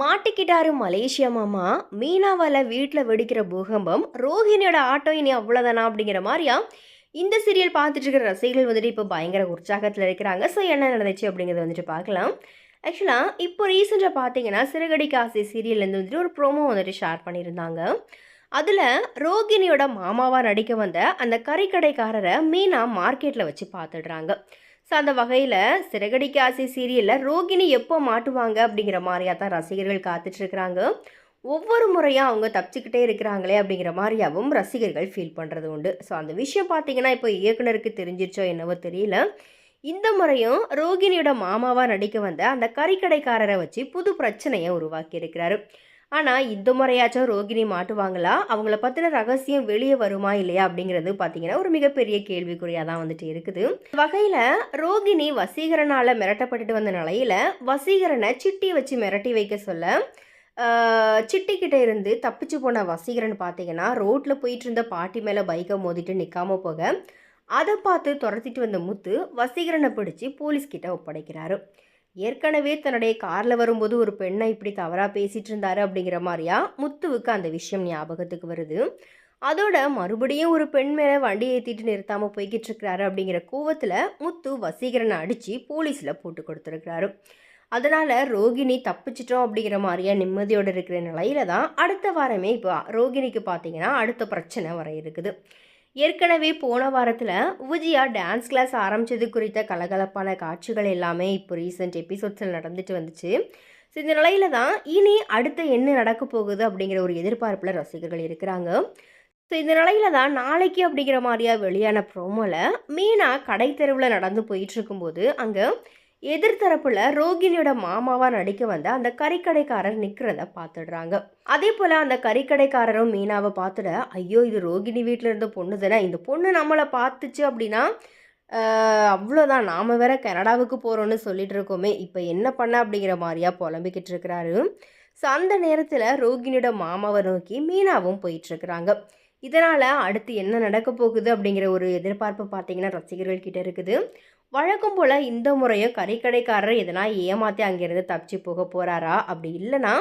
மாட்டிக்கிட்டாரு Malaysia மாமா. மீனாவால் வீட்டில் வெடிக்கிற பூகம்பம் ரோஹிணியோட ஆட்டோ இனி அவ்வளோதானா அப்படிங்கிற மாதிரியா இந்த சீரியல் பார்த்துட்டு இருக்கிற ரசிகர்கள் வந்துட்டு இப்போ பயங்கர உற்சாகத்தில் இருக்கிறாங்க. ஸோ என்ன நடந்துச்சு அப்படிங்கிறத வந்துட்டு பார்க்கலாம். ஆக்சுவலாக இப்போ ரீசெண்டாக பார்த்தீங்கன்னா சிறுகடி காசி சீரியல்லேருந்து வந்துட்டு ஒரு ப்ரோமோ வந்துட்டு ஷேர் பண்ணியிருந்தாங்க. அதில் ரோகிணியோட மாமாவாக நடிக்க வந்த அந்த கறிக்கடைக்காரரை மீனா மார்க்கெட்டில் வச்சு பார்த்துடுறாங்க. ஸோ அந்த வகையில் சிறகடிக்காசி ஆசை சீரியலில் ரோகிணி எப்போ மாட்டுவாங்க அப்படிங்கிற மாதிரியாக தான் ரசிகர்கள் காத்துட்ருக்குறாங்க. ஒவ்வொரு முறையும் அவங்க தப்பிச்சுக்கிட்டே இருக்கிறாங்களே அப்படிங்கிற மாதிரியாகவும் ரசிகர்கள் ஃபீல் பண்ணுறது உண்டு. ஸோ அந்த விஷயம் பார்த்தீங்கன்னா இப்போ இயக்குனருக்கு தெரிஞ்சிருச்சோ என்னவோ தெரியல. இந்த முறையும் ரோகிணியோட மாமாவாக நடிக்க வந்த அந்த கறிக்கடைக்காரரை வச்சு புது பிரச்சனையை உருவாக்கியிருக்கிறாரு. ஆனால் இந்த முறையாச்சும் ரோகிணி மாட்டுவாங்களா? அவங்கள பற்றின ரகசியம் வெளியே வருமா இல்லையா அப்படிங்கிறது பார்த்தீங்கன்னா ஒரு மிகப்பெரிய கேள்விக்குறியாக தான் வந்துட்டு இருக்குது. வகையில் ரோகிணி வசீகரனால் மிரட்டப்பட்டுட்டு வந்த நிலையில் வசீகரனை சிட்டி வச்சு மிரட்டி வைக்க சொல்ல ஆஹ், சிட்டிக்கிட்ட இருந்து தப்பிச்சு போன வசீகரன் பார்த்தீங்கன்னா ரோட்டில் போயிட்டு இருந்த பாட்டி மேலே பைக்கை மோதிட்டு நிற்காம போக அதை பார்த்து துரத்திட்டு வந்த முத்து வசீகரனை பிடிச்சி போலீஸ்கிட்ட ஒப்படைக்கிறாரு. ஏற்கனவே தன்னுடைய காரில் வரும்போது ஒரு பெண்ணை இப்படி தவறாக பேசிகிட்டு இருந்தாரு அப்படிங்கிற மாதிரியா முத்துவுக்கு அந்த விஷயம் ஞாபகத்துக்கு வருது. அதோட மறுபடியும் ஒரு பெண் மேலே வண்டி ஏற்றிட்டு நிறுத்தாமல் போய்கிட்டு இருக்கிறாரு அப்படிங்கிற கோவத்தில் முத்து வசீகரனை அடித்து போலீஸில் போட்டு கொடுத்துருக்கிறாரு. அதனால் ரோகிணி தப்பிச்சிட்டோம் அப்படிங்கிற மாதிரியா நிம்மதியோடு இருக்கிற நிலையில தான் அடுத்த வாரமே இப்போ ரோகிணிக்கு பார்த்தீங்கன்னா அடுத்த பிரச்சனை வர இருக்குது. ஏற்கனவே போன வாரத்தில் விஜயா டான்ஸ் கிளாஸ் ஆரம்பித்தது குறித்த கலகலப்பான காட்சிகள் எல்லாமே இப்போ ரீசெண்ட் எபிசோட்ஸில் நடந்துட்டு வந்துச்சு. ஸோ இந்த நிலையில தான் இனி அடுத்து என்ன நடக்க போகுது அப்படிங்கிற ஒரு எதிர்பார்ப்பில் ரசிகர்கள் இருக்கிறாங்க. ஸோ இந்த நிலையில தான் நாளைக்கு அப்படிங்கிற மாதிரியா வெளியான ப்ரோமோவில் மீனா கடை தெருவில் நடந்து போயிட்டு இருக்கும்போது அங்கே எதிர்த்தரப்புல ரோகிணியோட மாமாவா நடிக்க வந்த அந்த கறிக்கடைக்காரர் நிற்கிறத பார்த்துடுறாங்க அதே போல் அந்த கறிக்கடைக்காரரும் மீனாவை பார்த்துட ஐயோ இது ரோகிணி வீட்டில் இருந்த பொண்ணு தானே இந்த பொண்ணு நம்மளை பார்த்துச்சு அப்படின்னா அவ்வளோதான் நாம் வேற கனடாவுக்கு போகிறோன்னு சொல்லிட்டு இருக்கோமே இப்போ என்ன பண்ண? அப்படிங்கிற மாதிரியா புலம்பிக்கிட்டு இருக்கிறாரு. ஸோ அந்த நேரத்தில் ரோகிணியோட மாமாவை நோக்கி மீனாவும் போயிட்டுருக்குறாங்க இதனால் அடுத்து என்ன நடக்க போகுது அப்படிங்கிற ஒரு எதிர்பார்ப்பு பார்த்தீங்கன்னா ரசிகர்கள் கிட்ட இருக்குது. வழக்கம் போல் இந்த முறையும் கறிக்கடைக்காரர் எதனா ஏமாற்றி அங்கேருந்து தப்பிச்சு போக போகிறாரா அப்படி இல்லைன்னா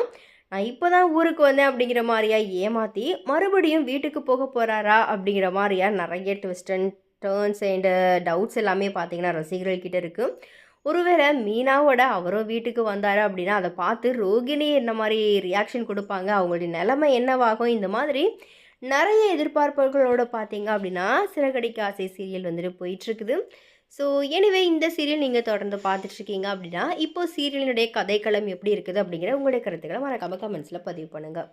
நான் இப்போ தான் ஊருக்கு வந்தேன் அப்படிங்கிற மாதிரியா ஏமாற்றி மறுபடியும் வீட்டுக்கு போக போகிறாரா அப்படிங்கிற மாதிரியா நிறைய twist and turns and doubts எல்லாமே பார்த்தீங்கன்னா ரசிகர்கள் கிட்ட இருக்குது ஒருவேளை மீனாவோட அவரும் வீட்டுக்கு வந்தார் அப்படின்னா அதை பார்த்து ரோகிணி என்ன மாதிரி ரியாக்ஷன் கொடுப்பாங்க? அவங்களுடைய நிலமை என்னவாகும்? இந்த மாதிரி நிறைய எதிர்பார்ப்புகளோடு பார்த்தீங்க அப்படின்னா சிறகடிக்க ஆசை சீரியல் வந்துட்டு போயிட்டுருக்குது ஸோ எனிவே இந்த சீரியல் நீங்கள் தொடர்ந்து பார்த்துட்ருக்கீங்க அப்படின்னா இப்போ சீரியலினுடைய கதைக்களம் எப்படி இருக்குது அப்படிங்கிற உங்களுடைய கருத்துக்களை மறக்காமல் கமெண்ட்ஸில் பதிவு பண்ணுங்கள்